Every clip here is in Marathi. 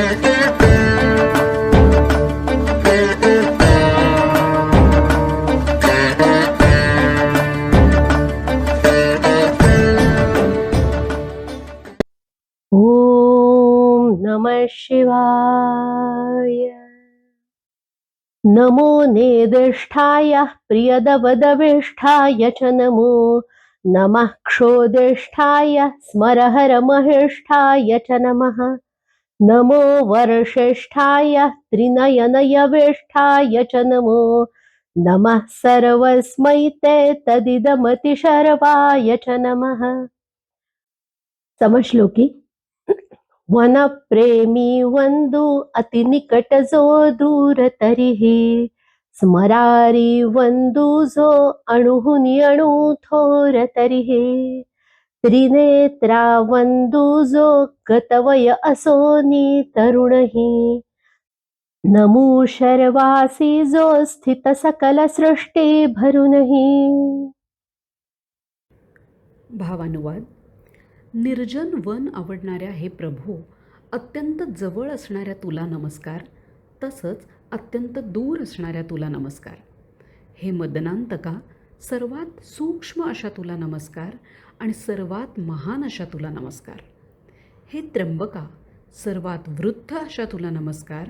ॐ नमः शिवाय। नमो नेदिष्ठाय प्रियदवदविष्ठाय च नमो। नमः क्षोदिष्ठाय स्मरहरमहिष्ठाय च नमः। नमो वर्षेष्ठाय त्रिनयनयवेष्ठाय च नमो नमः सर्वस्मै ते तदिदमतिशर्वाय च नमः। समश्लोकी। वनप्रेमी वन्दु अतिनिकटजो दूरतरिः स्मरारी वन्दुजो जो अणुहुनी त्रिनेत्रा वंदू जो गतवय असोनी तरुणही। नमू शर्वासी जो स्थित सकल सृष्टी भरूनही। भावानुवाद निर्जन वन आवडणाऱ्या हे प्रभू अत्यंत जवळ असणाऱ्या तुला नमस्कार तसंच अत्यंत दूर असणाऱ्या तुला नमस्कार। हे मदनांतका सर्वात सूक्ष्म अशा तुला नमस्कार आणि सर्वात महान अशा तुला नमस्कार. हे त्र्यंबका सर्वात वृद्ध अशा तुला नमस्कार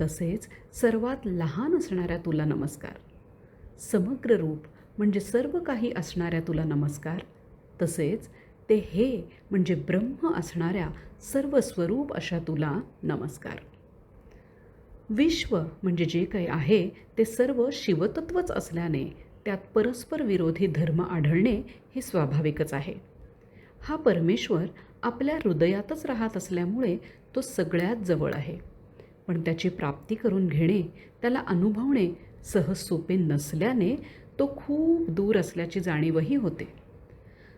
तसेच सर्वात लहान असणाऱ्या तुला नमस्कार. समग्र रूप म्हणजे सर्व काही असणाऱ्या तुला नमस्कार तसेच ते हे म्हणजे ब्रह्म असणाऱ्या सर्व स्वरूप अशा तुला नमस्कार. विश्व म्हणजे जे काही आहे ते सर्व शिवतत्वच असल्याने त्यात परस्पर विरोधी धर्म आढळणे हे स्वाभाविकच आहे. हा परमेश्वर आपल्या हृदयातच राहत असल्यामुळे तो सगळ्यात जवळ आहे. पण त्याची प्राप्ती करून घेणे त्याला अनुभवणे सहज सोपे नसल्याने तो खूप दूर असल्याची जाणीवही होते.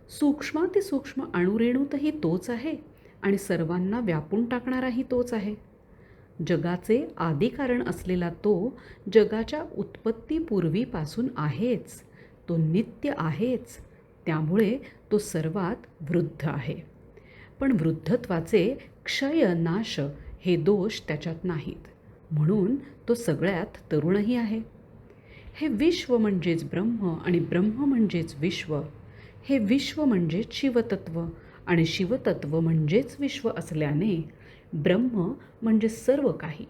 सूक्ष्मातिसूक्ष्म अणुरेणूतही तोच आहे आणि सर्वांना व्यापून टाकणाराही तोच आहे. जगाचे आदिकारण असलेला तो जगाच्या उत्पत्तीपूर्वीपासून आहेच तो नित्य आहेच त्यामुळे तो सर्वात वृद्ध आहे. पण वृद्धत्वाचे क्षय नाश हे दोष त्याच्यात नाहीत म्हणून तो सगळ्यात तरुणही आहे. हे विश्व म्हणजेच ब्रह्म आणि ब्रह्म म्हणजेच विश्व हे विश्व म्हणजेच शिवतत्व आणि शिवतत्व म्हणजेच विश्व असल्याने ब्रह्म म्हणजे सर्व काही.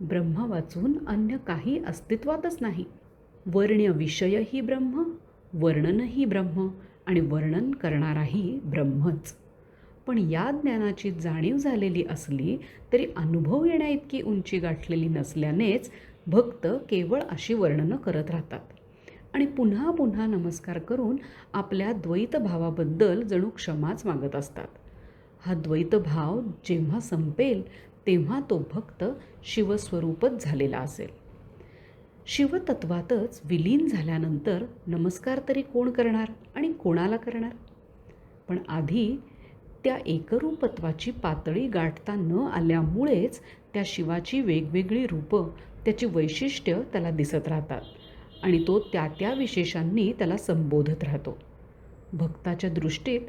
ब्रह्म वाचून अन्य काही अस्तित्वातच नाही. वर्ण्य विषयही ब्रह्म वर्णनही ब्रह्म आणि वर्णन करणाराही ब्रह्मच. पण या ज्ञानाची जाणीव झालेली असली तरी अनुभव येण्याइतकी उंची गाठलेली नसल्यानेच भक्त केवळ अशी वर्णनं करत राहतात. आणि पुन्हा पुन्हा नमस्कार करून आपल्या द्वैतभावाबद्दल जणू क्षमाच मागत असतात. हा द्वैतभाव जेव्हा संपेल तेव्हा तो भक्त शिवस्वरूपच झालेला असेल. शिवतत्वातच विलीन झाल्यानंतर नमस्कार तरी कोण करणार आणि कोणाला करणार? पण आधी त्या एकरूपत्वाची पातळी गाठता न आल्यामुळेच त्या शिवाची वेगवेगळी रूपं त्याची वैशिष्ट्य त्याला दिसत राहतात आणि तो त्या त्या विशेषांनी त्याला संबोधत राहतो. भक्ताच्या दृष्टीत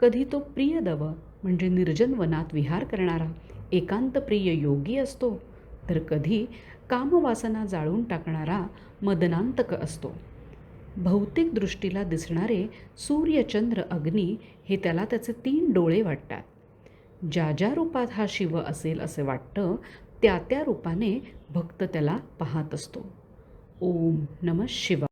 कधी तो प्रियदव म्हणजे निर्जन वनात विहार करणारा एकांतप्रिय योगी असतो तर कधी कामवासना जाळून टाकणारा मदनांतक असतो. भौतिक दृष्टीला दिसणारे सूर्यचंद्र अग्नी हे त्याला त्याचे तीन डोळे वाटतात. ज्या ज्या रूपात हा शिव असेल असे वाटतं त्या त्या रूपाने भक्त त्याला पाहत असतो. ओम नम शिवा